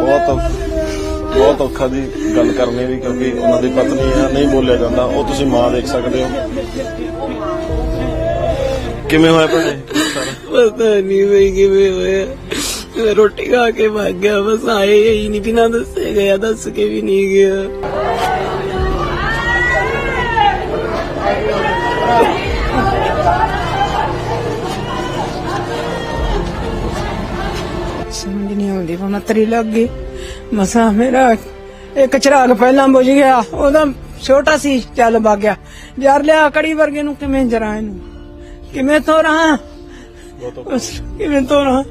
ਬਹੁਤ ਬਹੁਤ ਔਖਾ ਦੀ ਗੱਲ ਕਰਨੀ ਵੀ ਕਿਉਂਕਿ ਉਹਨਾਂ ਦੀ ਪਤਨੀ ਆ, ਨਹੀਂ ਬੋਲਿਆ ਜਾਂਦਾ। ਉਹ ਤੁਸੀਂ ਮਾਂ ਦੇਖ ਸਕਦੇ ਹੋ। ਕਿਵੇਂ ਹੋਇਆ ਭੈਣੇ ਪਤਾ ਨਹੀਂ ਬਈ ਕਿਵੇਂ ਹੋਇਆ। ਰੋਟੀ ਖਾ ਕੇ ਭੱਗ ਗਿਆ, ਬਸ ਆਏ ਹੀ ਨਹੀਂ ਬਿਨਾਂ ਦੱਸੇ ਗਿਆ, ਦੱਸ ਕੇ ਵੀ ਨਹੀਂ ਗਿਆ। ਸਮਝ ਨਹੀਂ ਆਉਂਦੀ। ਹੁਣ ਤਰੀ ਲੱਗ ਗਈ। ਮਸਾ ਮੇਰਾ ਇੱਕ ਚਿਰਾਗ ਪਹਿਲਾਂ ਬੁਝ ਗਿਆ। ਉਹਦਾ ਛੋਟਾ ਸੀ ਚੱਲ ਵਗ ਗਿਆ। ਯਾਰ ਲਿਆ ਕੜੀ ਵਰਗੇ ਨੂੰ ਕਿਵੇਂ ਜਰਾ ਇਹਨੂੰ? ਕਿਵੇਂ ਤੋਰਾਂ ਕਿਵੇਂ ਤੋਰਾਂ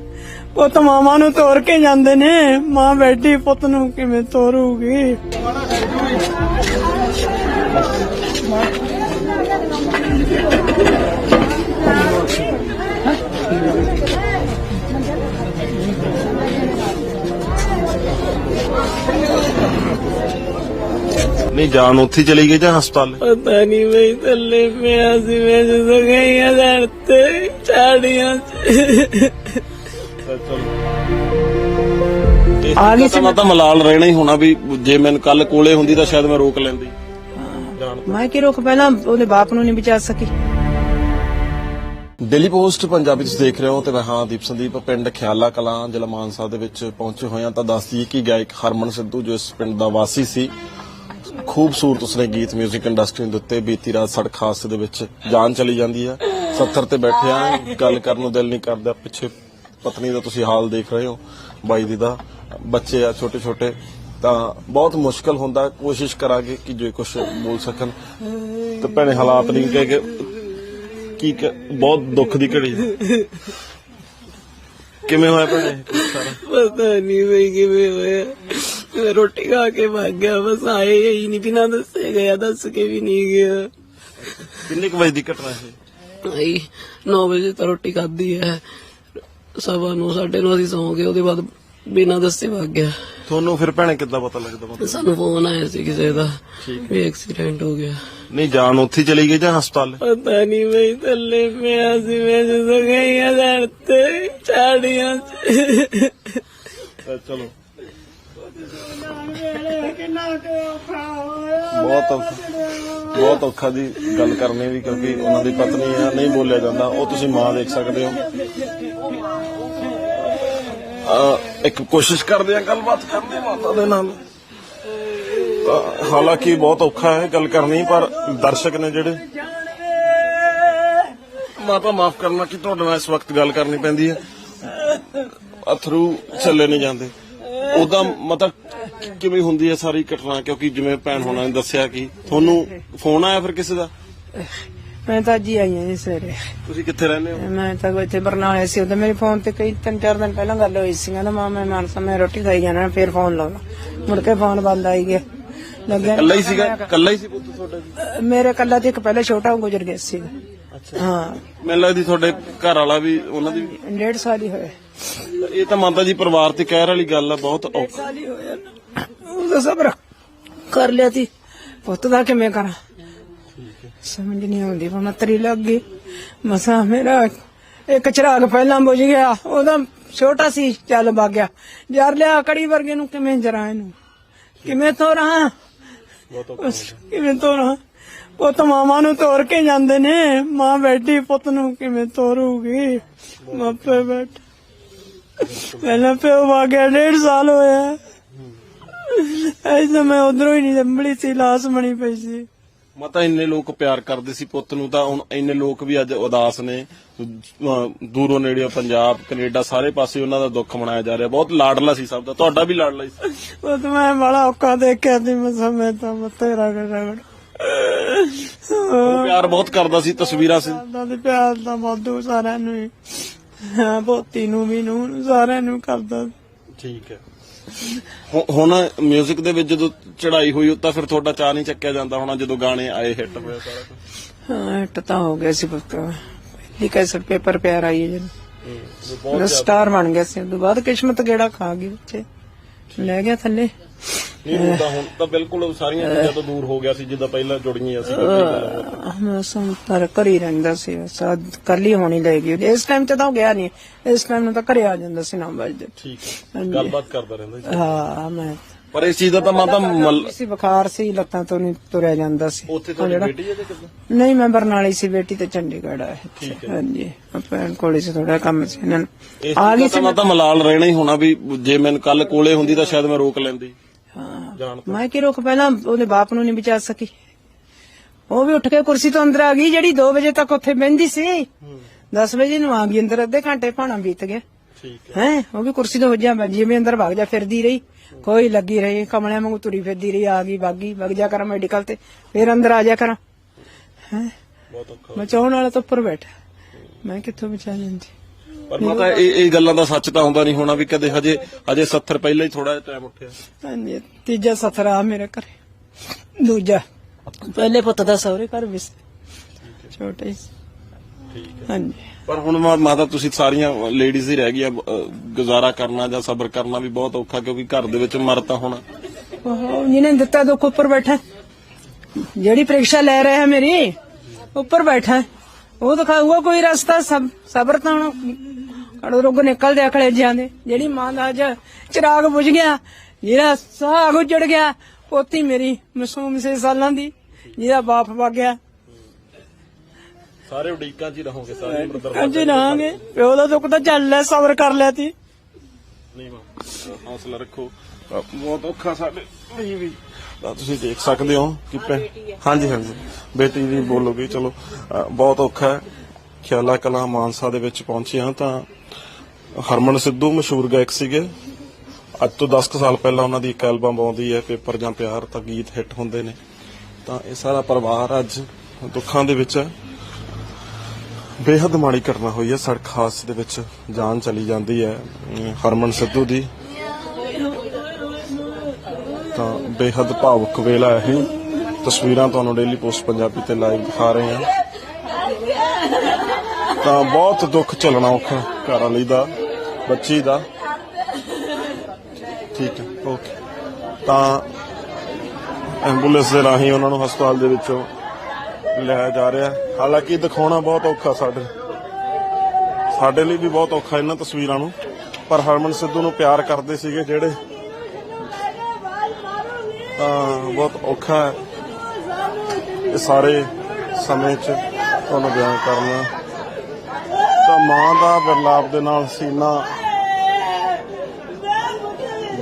ਪੁੱਤ ਮਾਮਾ ਨੂੰ ਤੋਰ ਕੇ ਜਾਂਦੇ ਨੇ। ਮਾਂ ਬੈਠੀ ਪੁੱਤ ਨੂੰ ਕਿਵੇਂ ਤੋਰੂਗੀ? ਨਹੀਂ ਜਾਨ ਉੱਥੇ ਚਲੀ ਗਈ ਜਾਂ ਹਸਪਤਾਲ? ਪਤਾ ਨਹੀਂ ਬਈ ਥੱਲੇ ਪਿਆ ਸੀ ਮੈਂ ਜਦੋਂ ਗਈ ਆ ਦਰ ਤੇ। ਚਾੜੀਆਂ ਆ ਗਈ ਸੀ ਮੈਂ ਤਾਂ ਮਲਾਲ ਰਹਿਣਾ ਹੀ ਹੋਣਾ ਵੀ ਜੇ ਮੈਨੂੰ ਕੱਲ ਕੋਲੇ ਹੁੰਦੀ ਤਾਂ ਸ਼ਾਇਦ ਮੈਂ ਰੋਕ ਲੈਂਦੀ। ਮੈਂ ਕਿ ਰੁਕ ਪਹਿਲਾਂ ਉਹਦੇ ਬਾਪ ਨੂੰ ਨਹੀਂ ਬਚਾ ਸਕੀ। ਡੇਲੀ ਪੋਸਟ ਪੰਜਾਬੀ ਤੁਸੀਂ ਦੇਖ ਰਹੇ ਹੋ ਤੇ ਮੈਂ ਹਾਂ ਦੀਪ ਸੰਦੀਪ, ਪਿੰਡ ਖਿਆਲਾ ਕਲਾਂ, ਜ਼ਿਲ੍ਹਾ ਮਾਨਸਾ ਦੇ ਵਿੱਚ ਪਹੁੰਚੇ ਹੋਏ ਹਾਂ। ਤਾਂ ਦੱਸ ਕਿ ਗਾਇਕ ਹਰਮਨ ਸਿੱਧੂ, ਜੋ ਇਸ ਪਿੰਡ ਦਾ ਵਾਸੀ ਸੀ, ਖੂਬਸੂਰਤ ਉਸਨੇ ਗੀਤ 뮤직 ਇੰਡਸਟਰੀ ਦੇ ਉੱਤੇ ਬੀਤੀ ਰਾਤ ਸੜਕ ਹਾਦਸੇ ਦੇ ਵਿੱਚ ਜਾਨ ਚਲੀ ਜਾਂਦੀ ਹੈ। 70 ਤੇ ਬੈਠੇ ਆ ਗੱਲ ਕਰਨ ਨੂੰ ਦਿਲ ਨਹੀਂ ਕਰਦਾ। ਪਿੱਛੇ ਪਤਨੀ ਦਾ ਤੁਸੀਂ ਹਾਲ ਦੇਖ ਰਹੇ ਹੋ, ਬਾਈ ਦੀ ਦਾ। ਬੱਚੇ ਆ ਛੋਟੇ ਛੋਟੇ ਤਾਂ ਬਹੁਤ ਮੁਸ਼ਕਲ ਹੁੰਦਾ। ਕੋਸ਼ਿਸ਼ ਕਰਾਂਗੇ ਕਿ ਜੇ ਕੁਝ ਬੋਲ ਸਕਣ। ਤੇ ਭੈਣੇ ਹਾਲਾਤ ਨਹੀਂ ਕਹਿ ਕੇ ਕੀ ਕ- ਬਹੁਤ ਦੁੱਖ ਦੀ ਘੜੀ ਹੈ। ਕਿਵੇਂ ਹੋਇਆ ਭੈਣੇ? ਪਤਾ ਨਹੀਂ ਬਈ ਕਿਵੇਂ ਹੋਇਆ। ਮੈਂ ਰੋਟੀ ਖਾ ਕੇ ਭੱਗ ਗਿਆ ਬਸ ਆਏ ਹੀ ਨਹੀਂ ਬਿਨਾਂ ਦੱਸੇ ਗਿਆ ਦੱਸ ਕੇ ਵੀ ਨਹੀਂ ਗਿਆ। ਕਿੰਨੇ ਕੁ ਵਜੇ ਦੀ ਘਟਨਾ ਹੈ ਆਈ 9 ਵਜੇ ਤਾਂ ਰੋਟੀ ਖਾਧੀ ਹੈ। ਸਵਾ ਨੂੰ ਸਾਢੇ ਨੂੰ ਅਸੀਂ ਸੌਂ ਗਏ ਉਹਦੇ ਬਾਅਦ ਬਿਨਾਂ ਦੱਸੇ ਭੱਗ ਗਿਆ। ਤੁਹਾਨੂੰ ਫਿਰ ਭੈਣੇ ਕਿੱਦਾਂ ਪਤਾ ਲੱਗਦਾ ਮਤਲਬ? ਸਾਨੂੰ ਫੋਨ ਆਇਆ ਸੀ ਕਿਸੇ ਦਾ ਵੀ ਐਕਸੀਡੈਂਟ ਹੋ ਗਿਆ। ਨਹੀਂ ਜਾਨ ਉੱਥੇ ਚਲੀ ਗਈ ਜਾਂ ਹਸਪਤਾਲ? ਪਤਾ ਨਹੀਂ ਬਈ ਥੱਲੇ ਪਿਆ ਸੀ ਮੈਂ ਜਦੋਂ ਗਈ ਆ ਦਰ ਤੇ। ਚਾੜੀਆਂ ਚਲੋ। ਬਹੁਤ ਔਖਾ। ਬਹੁਤ ਔਖਾ ਦੀ ਗੱਲ ਕਰਨੀ ਵੀ ਕਿਉਂਕਿ ਉਹਨਾਂ ਦੀ ਪਤਨੀ ਆ ਨਹੀਂ ਬੋਲਿਆ ਜਾਂਦਾ। ਉਹ ਤੁਸੀਂ ਮਾਂ ਦੇਖ ਸਕਦੇ ਹੋ। ਅਹ ਇੱਕ ਕੋਸ਼ਿਸ਼ ਕਰਦੇ ਆ ਗੱਲਬਾਤ ਕਰਦੇ ਮਾਤਾ ਦੇ ਨਾਲ। ਹਾਲਾਂਕਿ ਬਹੁਤ ਔਖਾ ਹੈ ਗੱਲ ਕਰਨੀ, ਪਰ ਦਰਸ਼ਕ ਨੇ ਜਿਹੜੇ ਮਾਤਾ ਮਾਫ ਕਰਨਾ ਕਿ ਤੁਹਾਡੇ ਨਾਲ ਇਸ ਵਕਤ ਗੱਲ ਕਰਨੀ ਪੈਂਦੀ ਹੈ। ਅਥਰੂ ਚੱਲੇ ਨਹੀਂ ਜਾਂਦੇ। ਉਹਦਾ ਮਤਲਬ ਕਿਵੇਂ ਹੁੰਦੀ ਹੈ ਸਾਰੀ ਘਟਨਾ? ਕਿਉਂਕਿ ਜਿਵੇਂ ਭੈਣ ਹੋਣਾ ਨੇ ਦੱਸਿਆ ਕਿ ਤੁਹਾਨੂੰ ਫੋਨ ਆਇਆ ਫਿਰ ਕਿਸੇ ਦਾ? ਮੈਂ ਤਾਂ ਹੀ ਆਈ ਹਾਂ ਜੀ ਸਵੇਰੇ। ਤੁਸੀਂ ਕਿੱਥੇ ਰਹਿੰਦੇ ਹੋ? ਮੈਂ ਤਾਂ ਇੱਥੇ ਬਰਨਾਲੇ ਸੀ ਉਹਦੇ ਮੇਰੇ ਫੋਨ ਤੇ ਕਈ ਤਿੰਨ ਚਾਰ ਦਿਨ ਪਹਿਲਾਂ ਗੱਲ ਹੋਈ ਸੀ ਕਹਿੰਦਾ ਮਾਂ ਮੈਂ ਮਾਨਸਾ ਮੈਂ ਰੋਟੀ ਖਾਈ ਜਾਣਾ ਫਿਰ ਫੋਨ ਲਾਉਣਾ। ਮੁੜ ਕੇ ਫੋਨ ਬੰਦ ਆਈ ਗਿਆ। ਲੱਗਿਆ ਕੱਲਾ ਹੀ ਸੀਗਾ? ਕੱਲਾ ਹੀ ਸੀ ਪੁੱਤ ਤੁਹਾਡਾ ਜੀ? ਮੇਰੇ ਕੱਲਾ ਤੇ ਇੱਕ ਪਹਿਲਾਂ ਛੋਟਾ ਗੁਜ਼ਰ ਗਿਆ ਸੀ। ਹਾਂ। ਮੈਨੂੰ ਲੱਗਦੀ ਤੁਹਾਡੇ ਘਰ ਵਾਲਾ ਵੀ ਉਹਨਾਂ ਦੀ ਵੀ- ਡੇਢ ਸਾਲ ਹੀ ਹੋਇਆ ਇਹ ਤਾਂ ਮਾਤਾ ਜੀ ਪਰਿਵਾਰ ਤੇ ਕਹਿਰ ਵਾਲੀ ਗੱਲ ਆ ਬਹੁਤ ਔਖਾ ਸਾਲ ਹੀ ਹੋਇਆ ਉਹਦਾ ਸਬਰ ਕਰ ਲਿਆ ਸੀ। ਪੁੱਤ ਦਾ ਕਿਵੇਂ ਕਰਾਂ? ਸਮਝ ਨਹੀਂ ਆਉਂਦੀ ਹੁਣ ਤਰੀ ਲੱਗ ਗਈ। ਮਸਾ ਮੇਰਾ ਇੱਕ ਚਿਰਾਗ ਪਹਿਲਾਂ ਬੁਝ ਗਿਆ ਉਹਦਾ ਛੋਟਾ ਸੀ ਚੱਲ ਵਗ ਗਿਆ। ਯਾਰ ਲਿਆ ਕੜੀ ਵਰਗੇ ਨੂੰ ਕਿਵੇਂ ਜਰਾ ਇਹਨੂੰ? ਕਿਵੇਂ ਤੋਰਾਂ ਕਿਵੇਂ ਤੋਰਾਂ ਪੁੱਤ ਮਾਮਾ ਨੂੰ ਤੋਰ ਕੇ ਜਾਂਦੇ ਨੇ ਮਾਂ ਬੈਠੀ ਪੁੱਤ ਨੂੰ ਕਿਵੇਂ ਤੋਰੂਗੀ? ਮਾਪੇ ਬੈਠ। ਪਹਿਲਾਂ ਪਿਓ ਵਾ ਗਿਆ ਡੇਢ ਸਾਲ ਹੋਇਆ। ਐਸਾ ਮੈਂ ਉਧਰੋਂ ਹੀ ਨਹੀਂ ਜੰਬਲੀ ਸੀ ਲਾਸ ਬਣੀ ਪਈ ਸੀ। ਮਾਤਾ ਇੰਨੇ ਲੋਕ ਪਿਆਰ ਕਰਦੇ ਸੀ ਪੁੱਤ ਨੂੰ ਤਾਂ ਹੁਣ ਇੰਨੇ ਲੋਕ ਵੀ ਅੱਜ ਉਦਾਸ ਨੇ। ਦੂਰੋਂ ਨੇੜਿਓਂ ਪੰਜਾਬ ਕੈਨੇਡਾ ਸਾਰੇ ਪਾਸੇ ਉਹਨਾਂ ਦਾ ਦੁੱਖ ਮਨਾਇਆ ਜਾ ਰਿਹਾ। ਬਹੁਤ ਲਾਡਲਾ ਸੀ ਸਭ ਦਾ। ਤੁਹਾਡਾ ਵੀ ਲਾਡਲਾ ਸੀ। ਉਹ ਤਾਂ ਮੈਂ ਬੜਾ ਔਕਾ ਦੇਖਿਆ ਸੀ ਮੈਂ ਸਮੇਂ ਤਾਂ ਮੱਥੇ ਰਗੜ ਰਗੜ ਉਹ ਪਿਆਰ ਬਹੁਤ ਕਰਦਾ ਸੀ ਤਸਵੀਰਾਂ ਸੀ। ਦਾ ਤੇ ਪਿਆਰ ਦਾ ਵਾਧੂ ਸਾਰਿਆਂ ਨੂੰ ਹੀ। ਪੋਤੀ ਨੂੰ ਵੀ ਨੂੰ ਸਾਰਿਆਂ ਨੂੰ ਕਰਦਾ ਠੀਕ ਹੈ। ਹੁਣ 뮤직 ਦੇ ਵਿੱਚ ਜਦੋਂ ਚੜਾਈ ਹੋਈ ਉਹ ਤਾਂ ਫਿਰ ਤੁਹਾਡਾ ਚਾਹ ਨਹੀਂ ਚੱਕਿਆ ਜਾਂਦਾ ਹੋਣਾ ਜਦੋਂ ਗਾਣੇ ਆਏ ਹਿੱਟ ਹੋਏ ਸਾਰਾ ਕੁਝ ਹਾਂ ਹਿੱਟ ਤਾਂ ਹੋ ਗਿਆ ਸੀ ਪੁੱਤ। ਪਹਿਲੀ ਕੈਸਟ ਪੇਪਰ ਪਿਆਰ ਆਈ ਜਨ ਸਟਾਰ ਬਣ ਗਿਆ ਸੀ ਉਸ ਤੋਂ ਬਾਅਦ ਕਿਸਮਤ ਗੇੜਾ ਖਾ ਗਈ ਬੱਚੇ। ਲੈ ਗਿਆ ਥੱਲੇ। ਨਹੀਂ ਤਾਂ ਹੁਣ ਤਾਂ ਬਿਲਕੁਲ ਸਾਰੀਆਂ ਚੀਜ਼ਾਂ ਤੋਂ ਦੂਰ ਹੋ ਗਿਆ ਸੀ ਜਿੱਦਾਂ ਪਹਿਲਾਂ ਜੁੜੀਆਂ ਸੀ ਮੈਂ ਸੰਪਰ ਕਰ ਹੀ ਰਹਿੰਦਾ ਸੀ ਸਾਦ ਕੱਲੀ ਹੋਣੀ ਲੈ ਗਈ। ਇਸ ਟਾਈਮ ਤੇ ਤਾਂ ਗਿਆ ਨਹੀਂ ਇਸ ਟਾਈਮ ਨੂੰ ਤਾਂ ਘਰੇ ਆ ਜਾਂਦਾ ਸੀ 9 ਵਜੇ ਠੀਕ ਹੈ ਗੱਲਬਾਤ ਕਰਦਾ ਰਹਿੰਦਾ ਸੀ ਹਾਂ ਮੈਂ ਪਰ ਇਸ ਚੀਜ਼ ਦਾ ਤਾਂ ਮਾਤਾ ਮਲ- ਸੀ ਬੁਖਾਰ ਸੀ ਲੱਤਾਂ ਤੋਂ ਨਹੀਂ ਤੁਰਿਆ ਜਾਂਦਾ ਸੀ। ਉੱਥੇ ਤੁਹਾਡੀ ਬੇਟੀ ਹੈ ਤੇ ਕਿੱਦਾਂ ਨਹੀਂ ਮੈਂ ਬਰਨਾਲੀ ਸੀ ਬੇਟੀ ਤੇ ਚੰਡੀਗੜ੍ਹ ਹੈ ਹਾਂਜੀ ਭੈਣ ਕੋਲੇ ਸੀ ਥੋੜਾ ਕੰਮ ਸੀ ਇਹਨਾਂ ਨੂੰ। ਆ ਗਈ ਤਾਂ ਮਾਤਾ ਮਲਾਲ ਰਹਿਣਾ ਹੀ ਹੋਣਾ ਵੀ ਜੇ ਮੈਨੂੰ ਕੱਲ ਕੋਲੇ ਹੁੰਦੀ ਤਾਂ ਸ਼ਾਇਦ ਮੈਂ ਰੋਕ ਲੈਂਦੀ। ਜਾਣ ਤੋਂ। ਮੈਂ ਕਿ ਰੁਕ ਪਹਿਲਾਂ ਉਹਦੇ ਬਾਪ ਨੂੰ ਨਹੀਂ ਬਚਾ ਸਕੀ। ਉਹ ਵੀ ਉੱਠ ਕੇ ਕੁਰਸੀ ਤੋਂ ਅੰਦਰ ਆ ਗਈ ਜਿਹੜੀ 2 ਵਜੇ ਤੱਕ ਉੱਥੇ ਬਹਿੰਦੀ ਸੀ। 10 ਵਜੇ ਨੂੰ ਆ ਗਈ ਅੰਦਰ ਅੱਧੇ ਘੰਟੇ ਭਾਣਾ ਬੀਤ ਗਿਆ। ਠੀਕ ਹੈ। ਹੈ ਉਹ ਵੀ ਕੁਰਸੀ ਤੋਂ ਵੱਜਿਆ ਜਿਵੇਂ ਅੰਦਰ ਭੱਗ ਜਾ ਫਿਰਦੀ ਰਹੀ। ਕੋਈ ਲੱਗੀ ਰਹੀ ਕਮਲਿਆਂ ਵਾਂਗੂ ਤੁਰੀ ਫਿਰਦੀ ਰਹੀ ਆ ਗਈ ਬਾਗੀ ਵਗ ਜਾ ਕਰਾਂ ਮੈਡੀਕਲ ਤੇ ਫਿਰ ਅੰਦਰ ਆ ਜਾ ਕਰਾਂ। ਹੈ। ਬਹੁਤ ਔਖਾ ਬਚਾਉਣ ਵਾਲਾ ਤਾਂ ਉੱਪਰ ਬੈਠਾ। ਮੈਂ ਕਿੱਥੋਂ ਬਚਾ ਲੈਂਦੀ? ਪਰ ਮਾਤਾ ਇਹ ਇਹ ਗੱਲਾਂ ਦਾ ਸੱਚ ਤਾਂ ਹੁੰਦਾ ਨਹੀਂ ਹੋਣਾ ਵੀ ਕਦੇ ਹਜੇ ਹਜੇ 70 ਪਹਿਲਾਂ ਹੀ ਥੋੜਾ ਜਿਹਾ ਟਾਈਮ ਉੱਠਿਆ। ਹਾਂਜੀ ਤੀਜਾ ਸਥਰਾ ਮੇਰੇ ਘਰੇ। ਦੂਜਾ। ਪਹਿਲੇ ਪੁੱਤ ਦਾ ਸਹੁਰੇ ਘਰ ਵੀ ਸੀ। ਛੋਟੇ ਹੀ ਸੀ। ਠੀਕ ਹੈ। ਹਾਂਜੀ। ਪਰ ਹੁਣ ਮਾ- ਮਾਤਾ ਤੁਸੀਂ ਸਾਰੀਆਂ ਲੇਡੀਜ਼ ਹੀ ਰਹਿ ਗਈਆਂ ਅਹ, ਗੁਜ਼ਾਰਾ ਕਰਨਾ ਜਾਂ ਸਬਰ ਕਰਨਾ ਵੀ ਬਹੁਤ ਔਖਾ ਕਿਉਂਕਿ ਘਰ ਦੇ ਵਿੱਚ ਮਰ ਤਾਂ ਹੋਣਾ। ਉਹ ਜਿਹਨੇ ਦਿੱਤਾ ਦੁੱਖ ਉੱਪਰ ਬੈਠਾ। ਜਿਹੜੀ ਪ੍ਰੀਖਿਆ ਲੈ ਰਿਹਾ ਹੈ ਮੇਰੀ ਉੱਪਰ ਬੈਠਾ। ਹੈ। ਉਹ ਦਿਖਾਊਗਾ ਕੋਈ ਰਸਤਾ ਸਬ ਸਬਰ ਤਾਂ ਕੜੋ ਰੋਗ ਨਿਕਲਦੇ ਅਖਲੇ ਜਾਂਦੇ ਜਿਹੜੀ ਮਾਂ ਦਾ ਅੱਜ ਚਿਰਾਗ ਬੁਝ ਗਿਆ ਜਿਹੜਾ ਸਾਗ ਉਜੜ ਗਿਆ ਪੋਤੀ ਮੇਰੀ ਮਾਸੂਮ ਸੇ ਸਾਲਾਂ ਦੀ ਜਿਹਦਾ ਬਾਪ ਵਗ ਗਿਆ। ਸਾਰੇ ਉਡੀਕਾਂ 'ਚ ਹੀ ਰਹੋਗੇ ਸਾਰੇ ਬ੍ਰਦਰ ਅੱਜ ਰਹਾਂਗੇ। ਪਿਓ ਦਾ ਦੁੱਖ ਤਾਂ ਚੱਲ ਲੈ ਸਬਰ ਕਰ ਲਿਆ ਤੀ। ਨਹੀਂ ਮਾਂ ਹੌਸਲਾ ਰੱਖੋ। ਬਹੁਤ ਔਖਾ ਸਾਡੇ ਲਈ ਵੀ। ਤਾਂ ਤੁਸੀਂ ਦੇਖ ਸਕਦੇ ਹੋ ਕਿ ਹਾਂਜੀ ਹਾਂਜੀ। ਬੇਟੀ ਵੀ ਬੋਲੋਗੀ ਚਲੋ। ਬਹੁਤ ਔਖਾ ਹੈ। ਖਿਆਲਾ ਕਲਾਂ ਮਾਨਸਾ ਦੇ ਵਿੱਚ ਪਹੁੰਚੇ ਹਾਂ ਤਾਂ ਹਰਮਨ ਸਿੱਧੂ ਮਸ਼ਹੂਰ ਗਾਇਕ ਸੀਗੇ। ਅੱਜ ਤੋਂ 10 ਕੁ ਸਾਲ ਪਹਿਲਾਂ ਉਹਨਾਂ ਦੀ ਇੱਕ ਐਲਬਮ ਆਉਂਦੀ ਹੈ ਪੇਪਰ ਜਾਂ ਪਿਆਰ ਤਾਂ ਗੀਤ ਹਿੱਟ ਹੁੰਦੇ ਨੇ। ਤਾਂ ਇਹ ਸਾਰਾ ਪਰਿਵਾਰ ਅੱਜ ਦੁੱਖਾਂ ਦੇ ਵਿੱਚ ਹੈ। ਬੇਹੱਦ ਮਾੜੀ ਘਟਨਾ ਹੋਈ ਹੈ, ਸੜਕ ਹਾਦਸੇ ਦੇ ਵਿੱਚ ਜਾਨ ਚਲੀ ਜਾਂਦੀ ਹੈ ਹਰਮਨ ਸਿੱਧੂ ਦੀ। ਤਾਂ ਬੇਹੱਦ ਭਾਵੁਕ ਵੇਲਾ ਹੈ। ਇਹ ਤਸਵੀਰਾਂ ਤੁਹਾਨੂੰ ਡੇਲੀ ਪੋਸਟ ਪੰਜਾਬੀ ਤੇ ਲਾਈਵ ਦਿਖਾ ਰਹੇ ਹਾਂ। ਤਾਂ ਬਹੁਤ ਦੁੱਖ ਝੱਲਣਾ ਔਖਾ ਘਰ ਵਾਲੀ ਦਾ। ਬੱਚੀ ਦਾ। ਠੀਕ ਹੈ ਓਕੇ ਤਾਂ ਐਂਬੂਲੈਂਸ ਦੇ ਰਾਹੀਂ ਉਹਨਾਂ ਨੂੰ ਹਸਪਤਾਲ ਦੇ ਵਿੱਚੋਂ ਲਿਆ ਜਾ ਰਿਹਾ ਹਾਲਾਂਕਿ ਦਿਖਾਉਣਾ ਬਹੁਤ ਔਖਾ ਸਾਡੇ ਸਾਡੇ ਲਈ ਵੀ ਬਹੁਤ ਔਖਾ ਇਹਨਾਂ ਤਸਵੀਰਾਂ ਨੂੰ। ਪਰ ਹਰਮਨ ਸਿੱਧੂ ਨੂੰ ਪਿਆਰ ਕਰਦੇ ਸੀਗੇ ਜਿਹੜੇ ਤਾਂ ਬਹੁਤ ਔਖਾ ਹੈ। ਇਹ ਸਾਰੇ ਸਮੇਂ 'ਚ ਤੁਹਾਨੂੰ ਬਿਆਨ ਕਰਨਾ। ਤਾਂ ਮਾਂ ਦਾ ਵਿਰਲਾਪ ਦੇ ਨਾਲ ਸੀਨਾ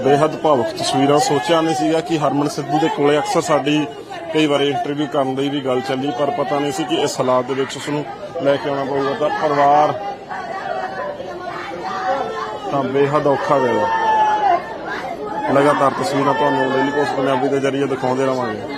ਬੇਹੱਦ ਭਾਵੁਕ ਤਸਵੀਰਾਂ ਸੋਚਿਆ ਨਹੀਂ ਸੀਗਾ ਕਿ ਹਰਮਨ ਸਿੱਧੂ ਦੇ ਕੋਲੇ ਅਕਸਰ ਸਾਡੀ ਕਈ ਵਾਰੀ ਇੰਟਰਵਿਊ ਕਰਨ ਦੀ ਵੀ ਗੱਲ ਚੱਲੀ, ਪਰ ਪਤਾ ਨਹੀਂ ਸੀ ਕਿ ਇਸ ਹਾਲਾਤ ਦੇ ਵਿੱਚ ਉਸ ਨੂੰ ਲੈ ਕੇ ਆਉਣਾ ਪਊਗਾ। ਤਾਂ ਪਰਿਵਾਰ ਤਾਂ ਬੇਹੱਦ ਔਖਾ ਵੇਲਾ ਲਗਾਤਾਰ ਤਸਵੀਰਾਂ ਤੁਹਾਨੂੰ ਡੇਲੀ ਪੋਸਟ ਪੰਜਾਬੀ ਦੇ ਜ਼ਰੀਏ ਦਿਖਾਉਂਦੇ ਰਵਾਂਗੇ।